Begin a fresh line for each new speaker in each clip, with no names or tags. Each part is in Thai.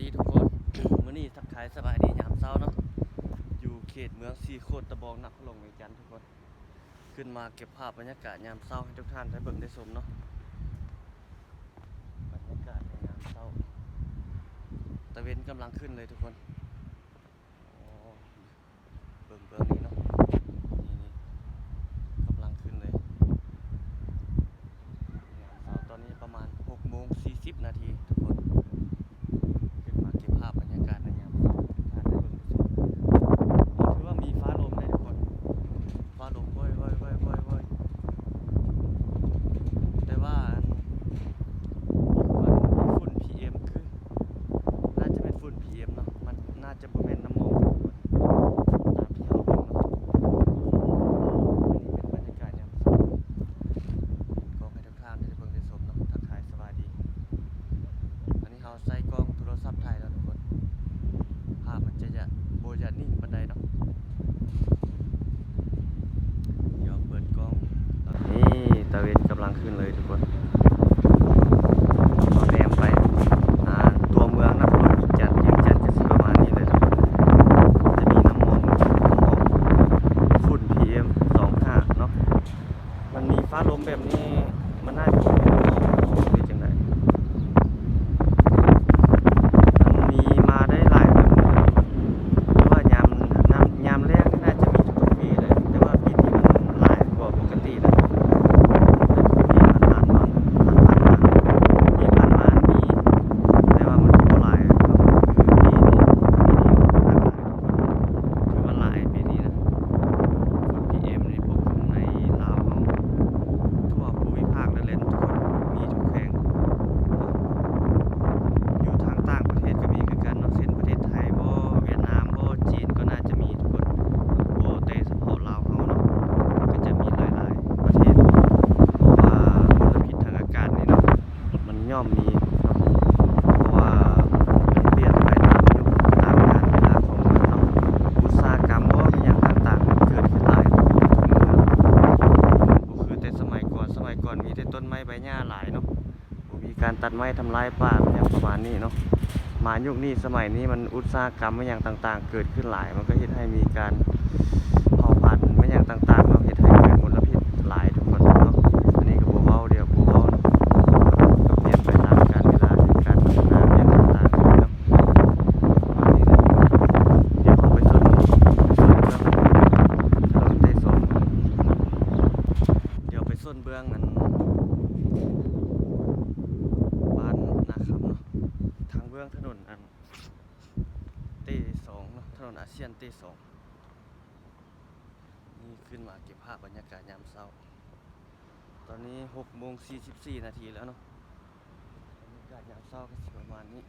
ดีทุกคนมื้อนี้ทักทายสบายดียามเช้าเนาะอยู่เขตเมืองสีโคตรตะบองนักลงเวียงจันทน์ทุกคน ขึ้นมาเก็บภาพบรรยากาศยามเช้าให้ทุกท่านได้เบิ่งได้ชมเนาะบรรยากาศในยามเช้าตะเวนกำลังขึ้นเลยทุกคนเบิ่งเบิ่งนี้เนาะนี่นี่กำลังขึ้นเลย ยามเช้าตอนนี้ประมาณ6โมง40 นาทีทุกคน ขึ้นมาเก็บภาพบรรยากาศในยามเช้าให้ทุกท่านได้เบิ่งได้ชมโอ้ถือว่ามีฟ้าลมได้ทุกคน ฟ้าลมว่อยว่อยว่อยว่อยว่อยแต่ว่าอันมันมีฝุ่น PM คือน่าจะเป็นฝุ่น PM เนาะ มันน่าจะบ่แม่นน้ำมองทุกคนตามที่เราเบิ่งเนาะอันนี้เป็นบรรยากาศยามเช้า กล้องให้ทุกท่านได้เบิ่งได้ชมเนาะทักทายสบายดี อันนี้เราใส่ กล้องโทรศัพท์ถ่ายแล้วทุกคน ภาพมันจะจะโบจะนิ่งปานใดเนาะเดี๋ยวเปิดกล้องนี่ตะเวนกำลังขึ้นเลยทุกคนเราแนมไปตัวเมืองนครหลวงจันทน์ยังจันทน์ก็สิประมาณนี้เลยทุกคนจะมีน้ำมองน้ำมองฝุ่น PM 25เนาะมันมีฟ้าลมแบบนี้มันน่าจะเป็นน้ำมองหรือจังไดมันมีมาได้หลายแบบเลยเพราะว่ายามน้ำยามแรกนี่น่าจะมีทุกๆปีเลย แต่ว่าปีนี้มันหลายกว่าปกตินะปีผ่านๆมาผ่านๆมาปีผ่านมามี แต่ว่ามันก็บ่หลายคือปีนี้ปีนี้หลากหลายทุกคนถือว่าหลายปีนี้นะฝุ่น PM นี่ปกคลุมในลาวเราทั่วภูมิภาคนั่นแหละทุกคนมีทุกแห่ง อยู่ทางต่างประเทศก็มีคือกันเนาะเช่นประเทศไทยบ่เวียดนามบ่จีนก็น่าจะมีทุกคนบ่แต่เฉพาะลาวเฮาเนาะก็จะมีหลายๆประเทศเพราะว่ามลพิษทางอากาศนี่เนาะมัน ย่อมมีเนาะเพราะว่ามันเปลี่ยนไปตามยุคตามกาลเวลาของมันเนาะอุตสาหกรรมบ่มีหยังต่างๆมันเกิดขึ้นหลายทุกมื้อคือแต่สมัยก่อนสมัยก่อนมีแต่ต้นไม้ใบหญ้าหลายเนาะมีการตัดไม้ทำลายป่าอย่างประมาณนี้เนาะมายุคนี้สมัยนี้มันอุตสาหกรรมอย่างต่างๆ เกิดขึ้นหลาย มันก็เฮ็ดให้มีการเผาผลาญอหย่างต่างๆเนาะเฮ็ดให้เกิดมลพิษหลายทุกคนเนาะ อันนี้ก็บ่เว้าเดียวบ่เว้าเนาะก็เปลี่ยนไปตามกาลเวลาการพัฒนาอหย่างต่างๆเนาะอันนี้นะเดี๋ยวเขาไปสนสนเรื่องถนนได้สนเดี๋ยวไปส้นเบื้องนั้น บ้านนาคำเนาะทางเบื้องถนนอันเต้ส อนาะถนนอาเซียนเต้สองนี่ขึ้นมาเก็บภาพบรรยากาศยามเช้า ตอนนี้หกโมงสี่สิบสี่นาทีแล้วเนาะบรรยากาศยามเช้าก็สประมาณนี้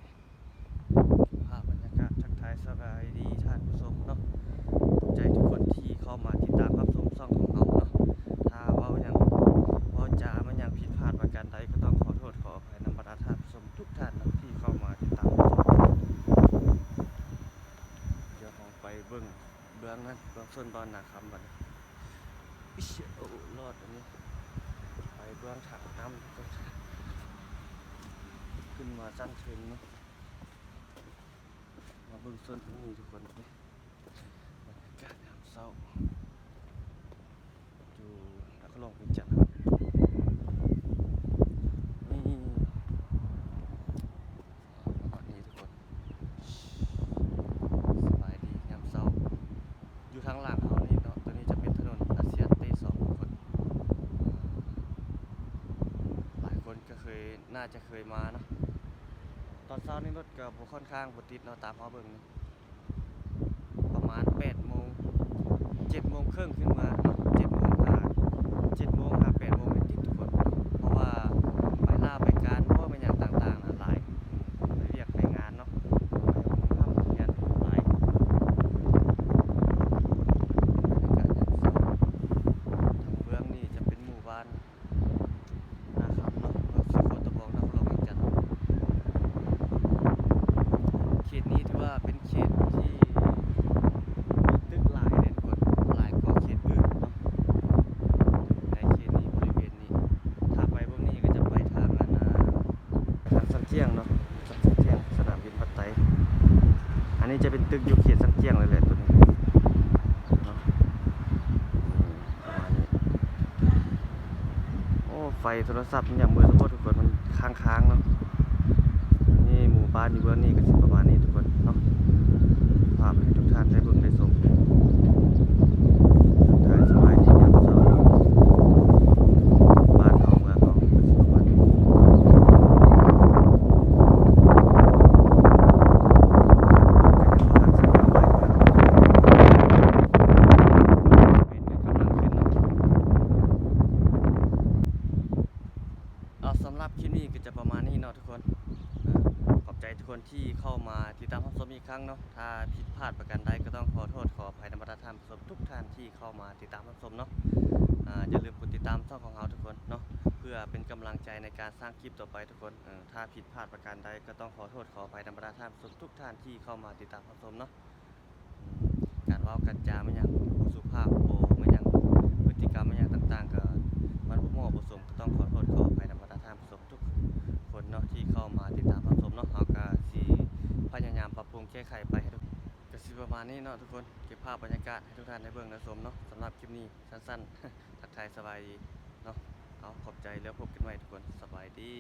เก็บภาพบรรยากาศทักทายสบายดีท่านผู้ชมเนาะใจทุกคนที่เข้ามาติดตามรับชมช่องของเราเนาะถ้าเว่าอย่าง พอจามันยังผิดพลาดประการใดก็ต้องขอโทษขออภัยนำบรรดาท่านผู้ชมทุกท่านนะที่เข้ามาติดตามรับชมเดี๋ยวเราไปเบิ่งเส่วนบองส้นบอลนาคำบัดนี้อิ๊ยโอ้รอดอันนี้ ไปเบื้องถังน้ำก็ขึ้นมาสั้นเทรนเนาะมาเบื้องส่วนนี้ทุกคนนี่ น่าจะเคยมาเนาะตอนเช้านี่รถก็บค่อนข้างบติดเราตามพอเบิ้งประมาณ8โมง7โมงครึ่งขึ้นมาเนาะ7โมง5 7โมง5 ตึกอยู่เขตสังเกียงเลยแหละตัวนี้เนาะโอ้ไฟโทรศัพท์มันอย่างมือทุกคนทุกคนมันค้างๆเนาะนี่หมู่บ้านอยู่เบื้องนี้ก็สิประมาณนี้ทุกคนเนาะภาพให้ทุกท่านได้เบิ่งได้ชมถ่ายสบายดียามเช้าบ้านเฮาเมืองเฮาก็สิประมาณนี้ เอาสำ หรับคลิปนี้ก็จะประมาณนี้เนาะทุกคนขอบใจทุกคนที่เข้ามาติดตามรับชมอีกครั้งเนาะถ้าผิดพลาดประการใดก็ต้องขอโทษขออภัยในบรรดาท่านผู้ชมทุกท่านที่เข้ามาติดตามรับชมเนาะอย่าลืมกดติดตามช่องของเราทุกคนเนาะเพื่อเป็นกำลังใจในการสร้างคลิปต่อไปทุกคนถ้าผิดพลาดประการใดก็ต้องขอโทษขออภัยในบรรดาท่านผู้ชมทุกท่านที่เข้ามาติดตามรับชมเนาะ แก้ไขไปให้ทุกก็สิประมาณนี้เนาะทุกคนเก็บภาพบรรยากาศให้ทุกท่านได้เบิ่งและชมเนาะสำหรับคลิปนี้สั้นๆทักทายสบายดีเนาะเอาขอบใจแล้วพบกันใหม่ทุกคนสบายดี